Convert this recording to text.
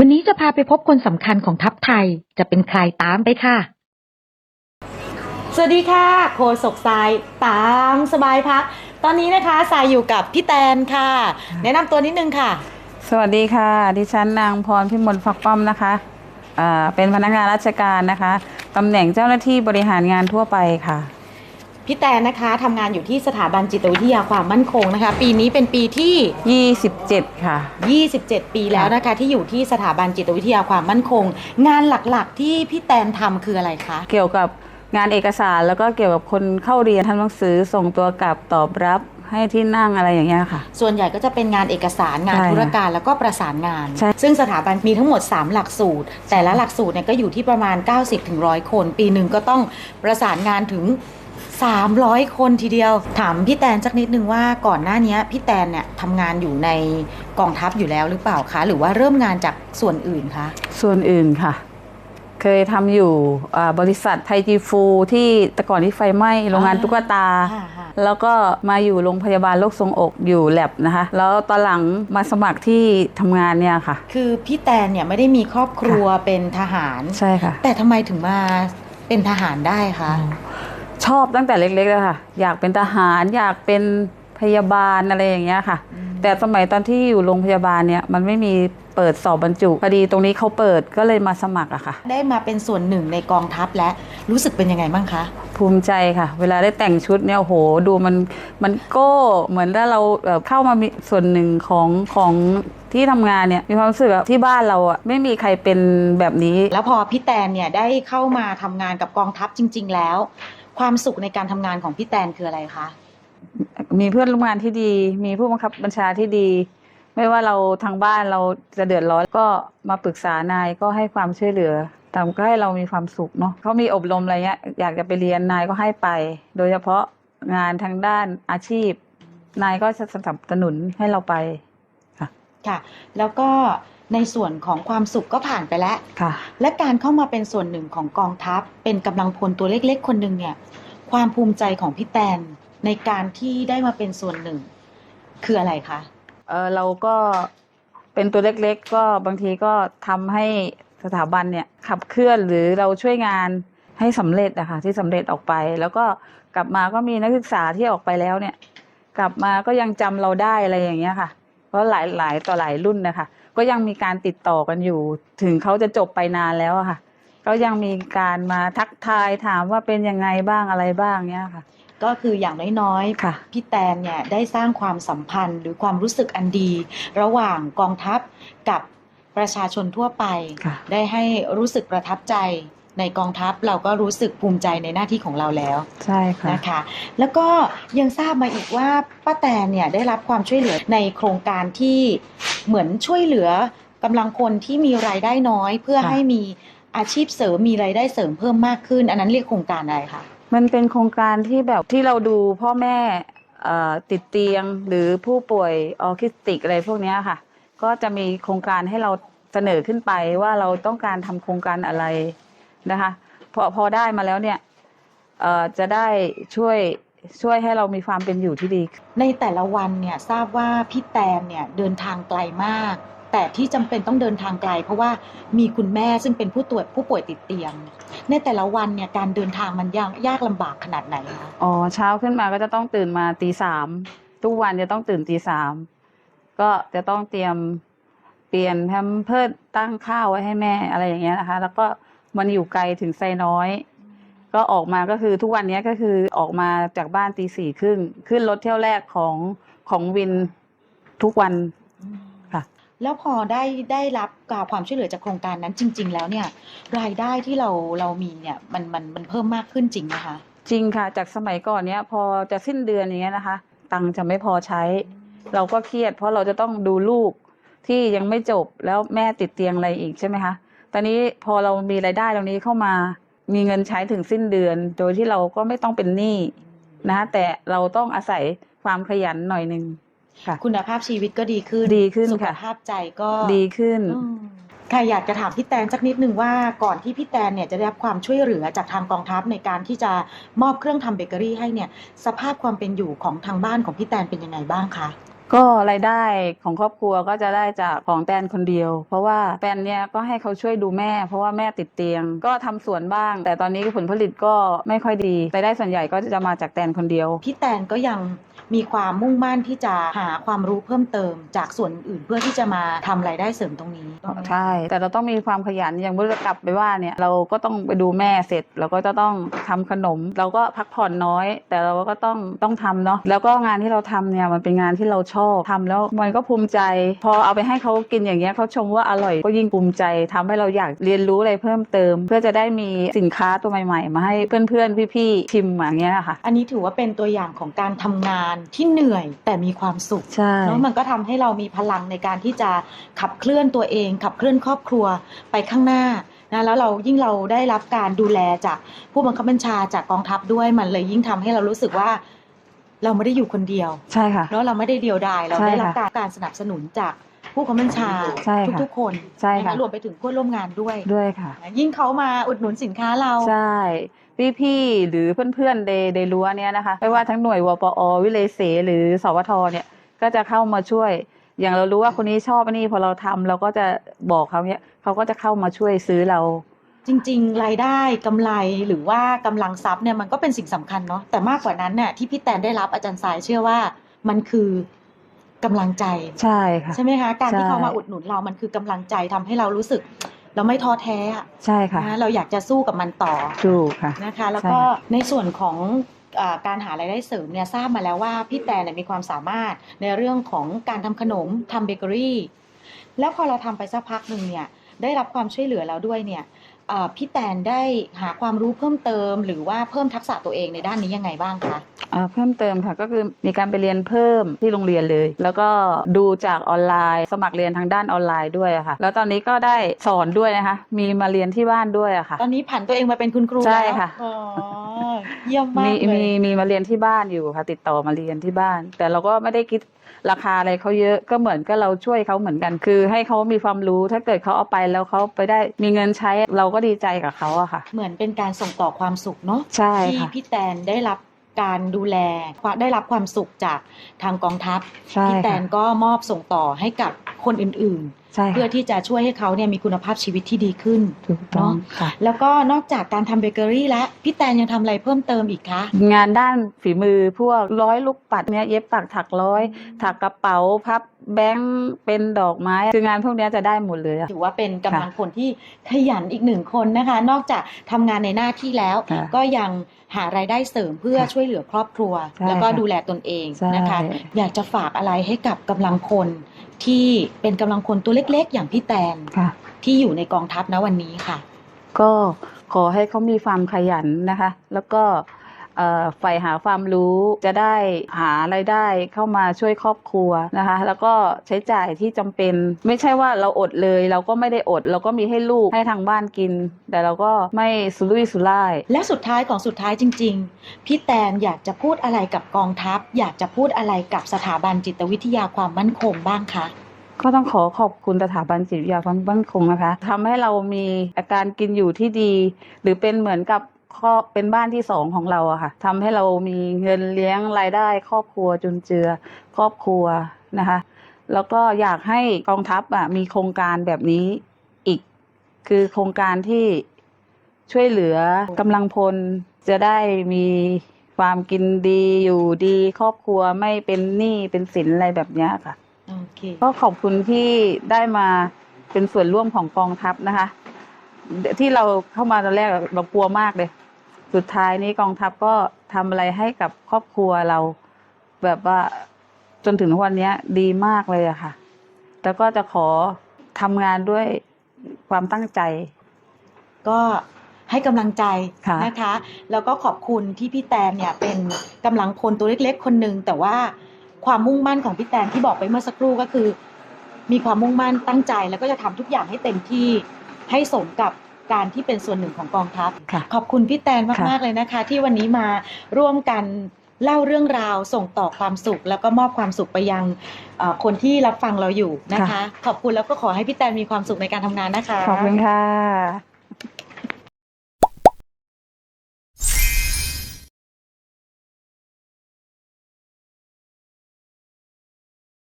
วันนี้จะพาไปพบคนสำคัญของทัพไทยจะเป็นใครตามไปค่ะ สวัสดีค่ะโคศกทรายตามสบายพัก ตอนนี้นะคะทรายอยู่กับพี่แตนค่ะ แนะนำตัวนิดนึงค่ะ สวัสดีค่ะ ดิฉันนางพรพิมลฟักป้อมนะคะอ่าเป็นพนักงานราชการนะคะตำแหน่งเจ้าหน้าที่บริหารงานทั่วไปค่ะ พี่แตนนะคะทำงานอยู่ที่สถาบันจิตวิทยาความมั่นคงนะคะ ปีนี้เป็นปีที่ 27 ค่ะ 27 ปีแล้วนะคะ ที่อยู่ที่สถาบันจิตวิทยาความมั่นคง งานหลักๆ ที่พี่แตนทำคืออะไรคะ เกี่ยวกับงานเอกสารแล้วก็เกี่ยวกับคนเข้าเรียนทำหนังสือส่งตัวกลับตอบรับให้ที่นั่งอะไรอย่างเงี้ยค่ะ ส่วนใหญ่ก็จะเป็นงานเอกสารงานใช่ธุรการแล้วก็ประสานงานใช่ซึ่งสถาบันมีทั้งหมด 3 หลักสูตร แต่ละหลักสูตรเนี่ยก็อยู่ที่ประมาณ 90-100ถึง100คน ปีหนึ่งก็ต้องประสานงานถึง 300 คนทีเดียว ถามพี่แตนสักนิดนึงว่าก่อนหน้านี้พี่แตนเนี่ยทำงานอยู่ในกองทัพอยู่แล้วหรือเปล่าคะ หรือว่าเริ่มงานจากส่วนอื่นคะส่วนอื่นค่ะ เคยทำอยู่อ่าบริษัทไทยจีฟู ที่แต่ก่อนที่ไฟไหม้โรงงานตุ๊กตา ค่ะค่ะแล้วก็มาอยู่โรงพยาบาลโรคทรงอกอยู่แลบนะคะ แล้วตอนหลังมาสมัครที่ทำงานเนี่ยค่ะ คือพี่แตนเนี่ยไม่ได้มีครอบครัวเป็นทหาร ใช่ค่ะ แต่ทำไมถึงมาเป็นทหารได้คะ ชอบตั้งแต่เล็กๆเลยค่ะ อยากเป็นทหารอยากเป็นพยาบาลอะไรอย่างเงี้ยค่ะ แต่สมัยตอนที่อยู่โรงพยาบาลเนี่ยมันไม่มีเปิดสอบบรรจุพอดีตรงนี้เขาเปิดก็เลยมาสมัครอะค่ะ ได้มาเป็นส่วนหนึ่งในกองทัพและรู้สึกเป็นยังไงบ้างคะ ภูมิใจค่ะ เวลาได้แต่งชุดเนี่ยโอ้โห ดูมันมันโก้เหมือนถ้าเราเอ่อเข้ามามีส่วนหนึ่งของของที่ทำงานเนี่ยมีความรู้สึกแบบที่บ้านเราอะไม่มีใครเป็นแบบนี้ แล้วพอพี่แตนเนี่ยได้เข้ามาทำงานกับกองทัพจริง ๆ แล้ว ความสุขในการทำงานของพี่แตนคืออะไรคะ มีเพื่อนร่วมงานที่ดี มีผู้บังคับบัญชาที่ดี ไม่ว่าเราทางบ้านเราจะเดือดร้อนก็มาปรึกษานายก็ให้ความช่วยเหลือทำก็ให้เรามีความสุขเนาะเขามีอบรมอะไรเงี้ยอยากจะไปเรียนนายก็ให้ไป โดยเฉพาะงานทางด้านอาชีพ นายก็จะสนับสนุนให้เราไปค่ะแล้วก็ ในส่วนของความสุขก็ผ่านไปแล้ว ค่ะ และการเข้ามาเป็นส่วนหนึ่งของกองทัพ เป็นกำลังพลตัวเล็กๆ คนหนึ่งเนี่ย ความภูมิใจของพี่แตนในการที่ได้มาเป็นส่วนหนึ่ง คืออะไรคะ เออเราก็เป็นตัวเล็กๆ ก็บางทีก็ทำให้สถาบันเนี่ยขับเคลื่อนหรือเราช่วยงานให้สำเร็จอะค่ะที่สำเร็จออกไป แล้วก็กลับมาก็มีนักศึกษาที่ออกไปแล้วเนี่ย กลับมาก็ยังจำเราได้อะไรอย่างเงี้ยค่ะ เพราะหลายหลายต่อหลายรุ่นนะคะ ก็ยังมีการติดต่อกันอยู่ ถึงเขาจะจบไปนานแล้วอะค่ะ ก็ยังมีการมาทักทายถามว่าเป็นยังไงบ้างอะไรบ้างเนี้ยค่ะ ก็คืออย่างน้อยค่ะๆพี่แตนเนี่ยได้สร้างความสัมพันธ์ หรือความรู้สึกอันดี ระหว่างกองทัพกับประชาชนทั่วไปค่ะได้ให้รู้สึกประทับใจ ในกองทัพเราก็รู้สึกภูมิใจในหน้าที่ของเราแล้ว ใช่ค่ะนะคะ แล้วก็ยังทราบมาอีกว่าป้าแตนเนี่ยได้รับความช่วยเหลือในโครงการที่เหมือนช่วยเหลือกำลังคนที่มีรายได้น้อย เพื่อค่ะให้มีอาชีพเสริมมีรายได้เสริมเพิ่มมากขึ้น อันนั้นเรียกโครงการอะไรคะมันเป็นโครงการที่แบบที่เราดูพ่อแม่เอ่อติดเตียงหรือผู้ป่วยออทิสติกอะไรพวกเนี้ยค่ะ ก็จะมีโครงการให้เราเสนอขึ้นไปว่าเราต้องการทำโครงการอะไร นะคะพอพอได้มาแล้วเนี่ยเอ่อจะได้ช่วยช่วยให้เรามีความเป็นอยู่ที่ดี ในแต่ละวันเนี่ยทราบว่าพี่แตนเนี่ยเดินทางไกลมาก แต่ที่จำเป็นต้องเดินทางไกล เพราะว่ามีคุณแม่ซึ่งเป็นผู้ป่วยผู้ป่วยติดเตียง ในแต่ละวันเนี่ยการเดินทางมันยากยากลำบากขนาดไหนคะอ๋อเช้าขึ้นมาก็จะต้องตื่นมาตีสามทุกวันจะต้องตื่นตีสามก็จะต้องเตรียมเปลี่ยนแพมเพิร์สตั้งข้าวไว้ให้แม่อะไรอย่างเงี้ยนะคะ แล้วก็ มันอยู่ไกลถึงไซน้อย ก็ออกมาก็คือทุกวันเนี้ยก็คือออกมาจากบ้านตีสี่ครึ่งขึ้นรถเที่ยวแรกของของวินทุกวันค่ะ แล้วพอได้ได้รับความช่วยเหลือจากโครงการนั้นจริง ๆ แล้วเนี่ย รายได้ที่เราเรามีเนี่ยมันมันมันเพิ่มมากขึ้นจริงไหมคะจริงค่ะ จากสมัยก่อนเนี้ยพอจะสิ้นเดือนอย่างเงี้ยนะคะ ตังค์จะไม่พอใช้ เราก็เครียด เพราะเราจะต้องดูลูกที่ยังไม่จบแล้วแม่ติดเตียงอะไรอีกใช่ไหมคะต อนนี้พอเรามีรายได้ตรงนี้เข้ามา มีเงินใช้ถึงสิ้นเดือน โดยที่เราก็ไม่ต้องเป็นหนี้นะคะแต่เราต้องอาศัยความขยันหน่อยหนึ่งค่ะคุณภาพชีวิตก็ดีขึ้นดีขึ้นสุขค่ะภาพใจก็ดีขึ้นอืมค่ะอยากจะถามพี่แตนสักนิดนึงว่าก่อนที่พี่แตนเนี่ยจะได้รับความช่วยเหลือจากทางกองทัพในการที่จะมอบเครื่องทำเบเกอรี่ให้เนี่ย สภาพความเป็นอยู่ของทางบ้านของพี่แตนเป็นยังไงบ้างคะ ก็รายได้ของครอบครัวก็จะได้จากของแตนคนเดียว เพราะว่าแตนเนี่ยก็ให้เขาช่วยดูแม่ เพราะว่าแม่ติดเตียง ก็ทำสวนบ้าง แต่ตอนนี้ผลผลิตก็ไม่ค่อยดีรายได้ส่วนใหญ่ก็จะมาจากแตนคนเดียว พี่แตนก็ยัง มีความมุ่งมั่นที่จะหาความรู้เพิ่มเติม จากส่วนอื่นเพื่อที่จะมาทำรายได้เสริมตรงนี้ ใช่ แต่เราต้องมีความขยันอย่างเมื่อกลับไปว่าเนี่ยเราก็ต้องไปดูแม่เสร็จเราก็จะต้องทำขนม เราก็พักผ่อนน้อย แต่เราก็ต้องต้องทำเนาะแล้วก็งานที่เราทำเนี่ยมันเป็นงานที่เราชอบทำแล้วมันก็ภูมิใจ พอเอาไปให้เขากินอย่างเงี้ยเขาชมว่าอร่อยก็ยิ่งภูมิใจทำให้เราอยากเรียนรู้อะไรเพิ่มเติม เพื่อจะได้มีสินค้าตัวใหม่ ๆ มาให้เพื่อนๆพี่ๆชิมอย่างเงี้ยค่ะ อันนี้ถือว่าเป็นตัวอย่างของการทำงานที่เหนื่อยแต่มีความสุขใช่เนาะมันก็ทำให้เรามีพลังในการที่จะขับเคลื่อนตัวเอง ขับเคลื่อนครอบครัวไปข้างหน้านะแล้วเรายิ่งเราได้รับการดูแลจากผู้บังคับบัญชาจากกองทัพด้วยมันเลยยิ่งทำให้เรารู้สึกว่าเราไม่ได้อยู่คนเดียวใช่ค่ะเนาะเราไม่ได้เดียวดายเราใช่ได้รับค่ะการการสนับสนุนจากผู้บังคับบัญชาใช่ค่ะทุกๆคนใช่ค่ะนรวมไปถึงผู้ร่วมงานด้วยด้วยค่ะ ยิ่งเขามาอุดหนุนสินค้าเราใช่ พี่ๆหรือเพื่อนๆในในรั้วเนี่ยนะคะไม่ว่าทั้งหน่วยวปอ วิเลเสหรือสวทเนี่ยก็จะเข้ามาช่วย อย่างเรารู้ว่าคนนี้ชอบอันนี้พอเราทำเราก็จะบอกเขาเนี่ยเขาก็จะเข้ามาช่วยซื้อเรา จริง ๆ รายได้กำไรหรือว่ากำลังทรัพย์เนี่ยมันก็เป็นสิ่งสำคัญเนาะแต่มากกว่านั้นเนี่ยที่พี่แตนได้รับอาจารย์สายเชื่อว่ามันคือกำลังใจใช่ค่ะใช่ไหมคะการที่ใช่เขามาอุดหนุนเรามันคือกำลังใจทำให้เรารู้สึก เราไม่ท้อแท้อะใช่ค่ะนะเราอยากจะสู้กับมันต่อถูกค่ะนะคะ แล้วใช่ก็ค่ะในส่วนของอาการหารายได้เสริมเนี่ยทราบมาแล้วว่าพี่แตนเนี่ยมีความสามารถในเรื่องของการทำขนมทำเบเกอรี่ แล้วพอเราทำไปสักพักหนึ่งเนี่ยได้รับความช่วยเหลือแล้วด้วยเนี่ยอ่า พี่แตนได้หาความรู้เพิ่มเติม หรือว่าเพิ่มทักษะตัวเองในด้านนี้ยังไงบ้างคะอ่าเพิ่มเติมค่ะก็คือมีการไปเรียนเพิ่มที่โรงเรียนเลย แล้วก็ดูจากออนไลน์ สมัครเรียนทางด้านออนไลน์ด้วยอะค่ะ แล้วตอนนี้ก็ได้สอนด้วยนะคะ มีมาเรียนที่บ้านด้วยอะค่ะ ตอนนี้ผันตัวเองมาเป็นคุณครูใช่แล้วค่ะอ๋อเยี่ยมมากมีเลมียมีมาเรียนที่บ้านอยู่ค่ะ ติดต่อมาเรียนที่บ้าน แต่เราก็ไม่ได้คิดราคาอะไรเขาเยอะก็เหมือนกับเราช่วยเขาเหมือนกัน คือให้เขามีความรู้ถ้าเกิดเขาเอาไปแล้วเขาไปได้มีเงินใช้เราก็ดีใจกับเขาอะค่ะ เหมือนเป็นการส่งต่อความสุขเนาะใช่ที่ค่ะพี่แตนได้รับการดูแลได้รับความสุขจากทางกองทัพใช่พี่แตค่ะนก็มอบส่งต่อให้กับคนอื่นใช่ๆเพื่อค่ะที่จะช่วยให้เขาเนี่ยมีคุณภาพชีวิตที่ดีขึ้นถูกต้องเนอะค่ะแล้วก็นอกจากการทำเบเกอรี่แล้วพี่แตนยังทำอะไรเพิ่มเติมอีกคะ งานด้านฝีมือพวกร้อยลูกปัดเนี้ยเย็บปักถักร้อย ถักกระเป๋าพับ แบงค์เป็นดอกไม้ คืองานพวกเนี้ยจะได้หมดเลยอะถือว่าเป็นกำลังคนที่ขยันอีกหนึ่งคนนะคะ นอกจากทำงานในหน้าที่แล้วค่ะก็ยังหารายได้เสริมเพื่อค่ะช่วยเหลือครอบครัวใช่แล้วก็ค่ะดูแลตนเองใช่นะคะ อยากจะฝากอะไรให้กับกำลังคนที่เป็นกำลังคนตัวเล็ก ๆ อย่างพี่แตนค่ะที่อยู่ในกองทัพนะวันนี้ค่ะ ก็ขอให้เขามีความขยันนะคะ แล้วก็เอ่อ ใฝ่หาความรู้จะได้หารายได้เข้ามาช่วยครอบครัวนะคะ แล้วก็ใช้จ่ายที่จำเป็น ไม่ใช่ว่าเราอดเลย เราก็ไม่ได้อด เราก็มีให้ลูกให้ทางบ้านกิน แต่เราก็ไม่สุรุ่ยสุร่ายและสุดท้ายของสุดท้ายจริง ๆ พี่แตนอยากจะพูดอะไรกับกองทัพ อยากจะพูดอะไรกับสถาบันจิตวิทยาความมั่นคงบ้างคะก็ต้องขอขอบคุณสถาบันจิตวิทยาความมั่นคงนะคะทำให้เรามีอาการกินอยู่ที่ดี หรือเป็นเหมือนกับ ข้อเป็นบ้านที่สองของเราอะค่ะทำให้เรามีเงินเลี้ยงรายได้ ครอบครัวจุนเจือ ครอบครัวนะคะ แล้วก็อยากให้กองทัพอะมีโครงการแบบนี้อีก คือโครงการที่ช่วยเหลือกำลังพลจะได้มีความกินดีอยู่ดีครอบครัวไม่เป็นหนี้เป็นสินอะไรแบบเนี้ยค่ะโอเคก็ขอบคุณที่ได้มาเป็นส่วนร่วมของกองทัพนะคะ ที่เราเข้ามาตอนแรกเรากลัวมากเลย สุดท้ายนี้กองทัพก็ทำอะไรให้กับครอบครัวเรา แบบว่าจนถึงวันเนี้ยดีมากเลยอะค่ะ แล้วก็จะขอทำงานด้วยความตั้งใจ ก็ให้กำลังใจค่ะนะคะ แล้วก็ขอบคุณที่พี่แตนเนี่ยเป็นกำลังพลตัวเล็กๆ คนหนึ่งแต่ว่าความมุ่งมั่นของพี่แตนที่บอกไปเมื่อสักครู่ก็คือ มีความมุ่งมั่นตั้งใจแล้วก็จะทำทุกอย่างให้เต็มที่ให้สมกับ การที่เป็นส่วนหนึ่งของกองทัพค่ะขอบคุณพี่แตนค่ะมาก ๆ เลยนะคะ ที่วันนี้มาร่วมกันเล่าเรื่องราวส่งต่อความสุข แล้วก็มอบความสุขไปยังเอ่อคนที่รับฟังเราอยู่นะคะ ขอบคุณแล้วก็ขอให้พี่แตนมีความสุขในการทำงานนะคะ ขอบคุณค่ะ